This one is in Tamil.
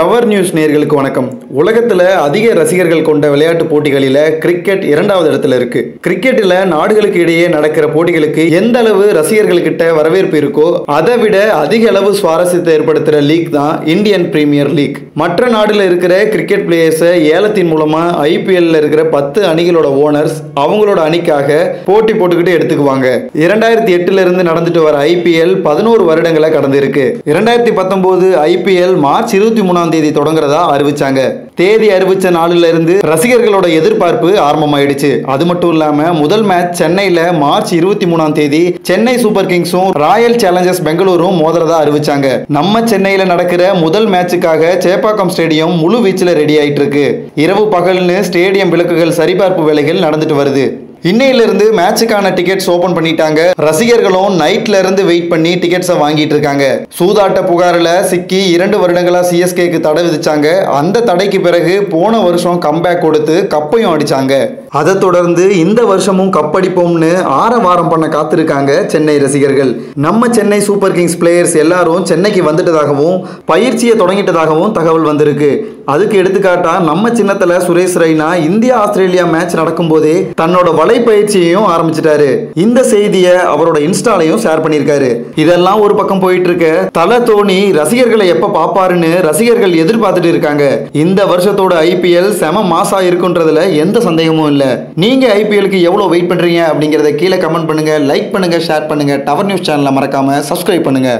டவர் நியூஸ் நேர்களுக்கு வணக்கம். உலகத்துல அதிக ரசிகர்கள் கொண்ட விளையாட்டு போட்டிகளில் கிரிக்கெட் இரண்டாவது இடத்துல இருக்கு. கிரிக்கெட்டில் நாடுகளுக்கு இடையே நடக்கிற போட்டிகளுக்கு எந்த அளவு ரசிகர்கள்கிட்ட வரவேற்பு இருக்கோ அதை விட அதிக அளவு சுவாரஸ்யத்தை ஏற்படுத்துற லீக் தான் இந்தியன் பிரீமியர் லீக். மற்ற நாடுல இருக்கிற கிரிக்கெட் பிளேயர்ஸை ஏலத்தின் மூலமா ஐபிஎல்ல இருக்கிற பத்து அணிகளோட ஓனர்ஸ் அவங்களோட அணிக்காக போட்டி போட்டுக்கிட்டு எடுத்துக்குவாங்க. இரண்டாயிரத்தி எட்டுல இருந்து நடந்துட்டு வர ஐபிஎல் பதினோரு வருடங்களை கடந்திருக்கு. இரண்டாயிரத்தி பத்தொன்பது ஐபிஎல் மார்ச் இருபத்தி மூணாம் தேதி தொடங்குறதா அறிவிச்சாங்க. தேதி அறிவிச்ச நாளில இருந்து ரசிகர்களோட எதிர்பார்ப்பு ஆரம்பமாயிடுச்சு. அது மட்டும் இல்லாம முதல் மேட்ச் சென்னையில மார்ச் இருபத்தி மூணாம் தேதி சென்னை சூப்பர் கிங்ஸும் ராயல் சேலஞ்சர்ஸ் பெங்களூரும் மோதுறதா அறிவிச்சாங்க. நம்ம சென்னையில நடக்கிற முதல் மேட்சுக்காக சேப்பாக்கம் ஸ்டேடியம் முழு வீச்சில் ரெடி ஆயிட்டு இருக்கு இரவு பகல்னு ஸ்டேடியம் விளக்குகள் சரிபார்ப்பு வேலைகள் நடந்துட்டு வருது. இன்னையிலிருந்து மேட்சுக்கான டிக்கெட்ஸ் ஓபன் பண்ணிட்டாங்க. ரசிகர்களும் நைட்ல இருந்து வெயிட் பண்ணி டிக்கெட்ஸை வாங்கிட்டு இருக்காங்க. சூதாட்ட புகாரில் சிக்கி இரண்டு வருடங்களா சிஎஸ்கேக்கு தடை விதிச்சாங்க. அந்த தடைக்கு பிறகு போன வருஷம் கம்பேக் கொடுத்து கப்பையும் அடிச்சாங்க. அதை தொடர்ந்து இந்த வருஷமும் கப்படிப்போம்னு ஆரவாரம் பண்ண காத்திருக்காங்க சென்னை ரசிகர்கள். நம்ம சென்னை சூப்பர் கிங்ஸ் பிளேயர்ஸ் எல்லாரும் சென்னைக்கு வந்துட்டதாகவும் பயிற்சியை தொடங்கிட்டதாகவும் தகவல் வந்திருக்கு. அதுக்கு எடுத்துக்காட்டா நம்ம சின்னத்துல Suresh Raina India Australia match நடக்கும்போதே தன்னோட கலைப்பயிற்சியையும் ஆரம்பிச்சிட்டாரு. இந்த செய்தியை அவரோட இன்ஸ்டாலையும் ஷேர் பண்ணியிருக்காரு. இதெல்லாம் ஒரு பக்கம் போயிட்டு இருக்க தல தோனி ரசிகர்களை எப்ப பாப்பாருன்னு ரசிகர்கள் எதிர்பார்த்துட்டு இருக்காங்க. இந்த வருஷத்தோட ஐபிஎல் செம மாசா இருக்குன்றதுல எந்த சந்தேகமும் இல்ல. நீங்க ஐபிஎலுக்கு எவ்வளவு வெயிட் பண்றீங்க அப்படிங்கறத கீழே கமெண்ட் பண்ணுங்க லைக் பண்ணுங்க ஷேர் பண்ணுங்க. டவர் நியூஸ் சேனலை மறக்காம சப்ஸ்கிரைப் பண்ணுங்க.